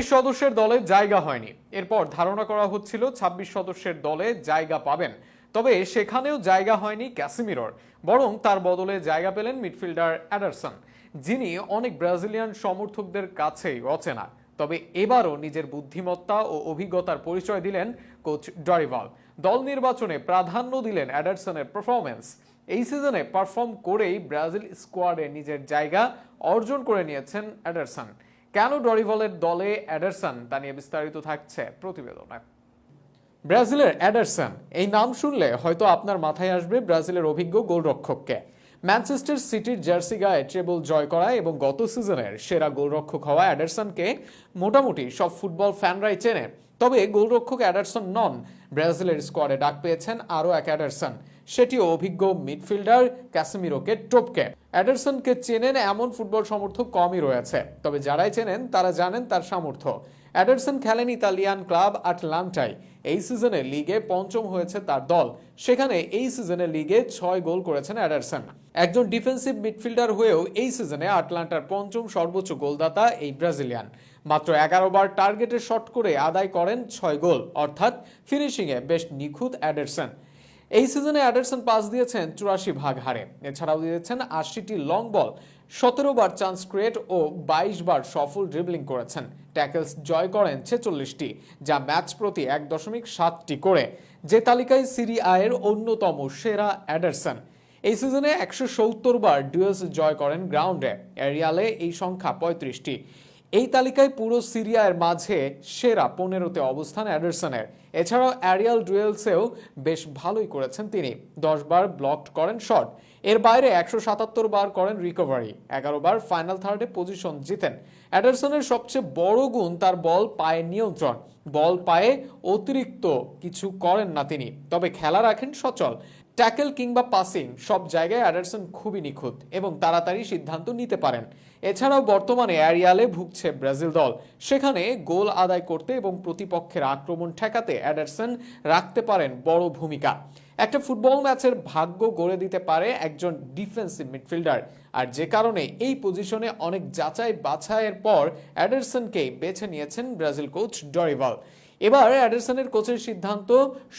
তেইশ সদস্যের দলে জায়গা হয়নি। এরপর ধারণা করা হচ্ছিল ২৬ সদস্যের দলে জায়গা পাবেন। তবে সেখানেও জায়গা হয়নি ক্যাসিমিরোর, বরং তার বদলে জায়গা পেলেন মিডফিল্ডার অ্যাডারসন, যিনি অনেক ব্রাজিলিয়ান সমর্থকদের কাছেই অচেনা। তবে এবারও নিজের বুদ্ধিমত্তা ও অভিজ্ঞতার পরিচয় দিলেন কোচ ডরিভাল। দল নির্বাচনে প্রাধান্য দিলেন অ্যাডারসনের পারফরমেন্স এই সিজনে পারফর্ম করেই ব্রাজিল স্কোয়াডে নিজের জায়গা অর্জন করে নিয়েছেন অ্যাডারসন। কেন ডরিভলের দলে অ্যাডারসন তা নিয়ে বিস্তারিত থাকছে প্রতিবেদনে ব্রাজিলের অ্যাডারসন, এই নাম শুনলে হয়তো আপনার মাথায় আসবে ব্রাজিলের অভিজ্ঞ গোলরক্ষককে। ম্যানচেস্টার সিটির জার্সি গায়ে ট্রেবল জয় করা এবং গত সিজনের সেরা গোলরক্ষক হওয়া অ্যাডারসনকে মোটামুটি সব ফুটবল ফ্যানরাই চেনে। তবে গোলরক্ষক অ্যাডারসন নন। ব্রাজিলের স্কোয়াডে ডাক পেয়েছেন আরও এক অ্যাডারসন। সেটিও অভিজ্ঞ মিডফিল্ডার ক্যাসেমিরোকে টোপকে। অ্যাডারসনকে চেনেন এমন ফুটবল সমর্থক কমই রয়েছে, তবে যারাই চেনেন তারা জানেন তার সামর্থ্য। অ্যাডারসন খেলেন ইতালিয়ান ক্লাব আটলান্টায়। এই সিজনে লিগে পঞ্চম হয়েছে তার দল। সেখানে এই সিজনে লিগে ছয় গোল করেছেন অ্যাডারসন। একজন ডিফেন্সিভ মিডফিল্ডার হয়েও এই সিজনে আটলান্টার পঞ্চম সর্বোচ্চ গোলদাতা এই ব্রাজিলিয়ান। মাত্র এগারো বার টার্গেটে শট করে আদায় করেন ছয় গোল, অর্থাৎ ফিনিশিংয়ে বেশ নিখুঁত অ্যাডারসন। এই সিজনে অ্যাডারসন পাস দিয়েছেন চুরাশি ভাগ হারে। এছাড়াও দিয়েছেন আশিটি লং বল সতেরো বার চান্স ক্রিয়েট ও বাইশ বার সফল ড্রিবলিং করেছেন। ট্যাকেলস জয় করেন ছেচল্লিশটি, যা ম্যাচ প্রতি এক দশমিক সাতটি করে, যে তালিকায় সিরি আয়ের অন্যতম সেরা অ্যাডারসন। এই সিজনে একশো সত্তর বার ডুয়েলস জয় করেন গ্রাউন্ডে এরিয়ালে এই সংখ্যা পঁয়ত্রিশটি। এই তালিকায় পুরো সিরিয়ার মাঝে সেরা পনেরোতে অবস্থান অ্যাডারসনের। এছাড়াও অ্যারিয়াল ডুয়েলসেও বেশ ভালোই করেছেন তিনি। দশ বার ব্লকড করেন শট এর বাইরে একশো সাতাত্তর বার করেন রিকভারি এগারো বার ফাইনাল থার্ডে পজিশন জিতেন। অ্যাডারসনের সবচেয়ে বড় গুণ তার বল পায়ের নিয়ন্ত্রণ। বল পায়ে অতিরিক্ত কিছু করেন না তিনি। তবে খেলা রাখেন সচল। ট্যাকেল কিংবা পাসিং সব জায়গায় অ্যাডারসন খুবই নিখুঁত এবং তাড়াতাড়ি সিদ্ধান্ত নিতে পারেন। এছাড়াও বর্তমানে অ্যারিয়ালে ভুগছে ব্রাজিল দল। সেখানে গোল আদায় করতে এবং প্রতিপক্ষের আক্রমণ ঠেকাতে অ্যাডারসন রাখতে পারেন বড় ভূমিকা। একটা ফুটবল ম্যাচের ভাগ্য গড়ে দিতে পারে একজন ডিফেন্সিভ মিডফিল্ডার আর যে কারণে এই পজিশনে অনেক যাচাই বাছাইয়ের পর অ্যাডারসনকে বেছে নিয়েছেন ব্রাজিল কোচ ডরিভাল। এবার অ্যাডারসনের কোচের সিদ্ধান্ত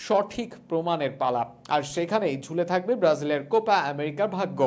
সঠিক প্রমাণের পালা। আর সেখানেই ঝুলে থাকবে ব্রাজিলের কোপা আমেরিকার ভাগ্য।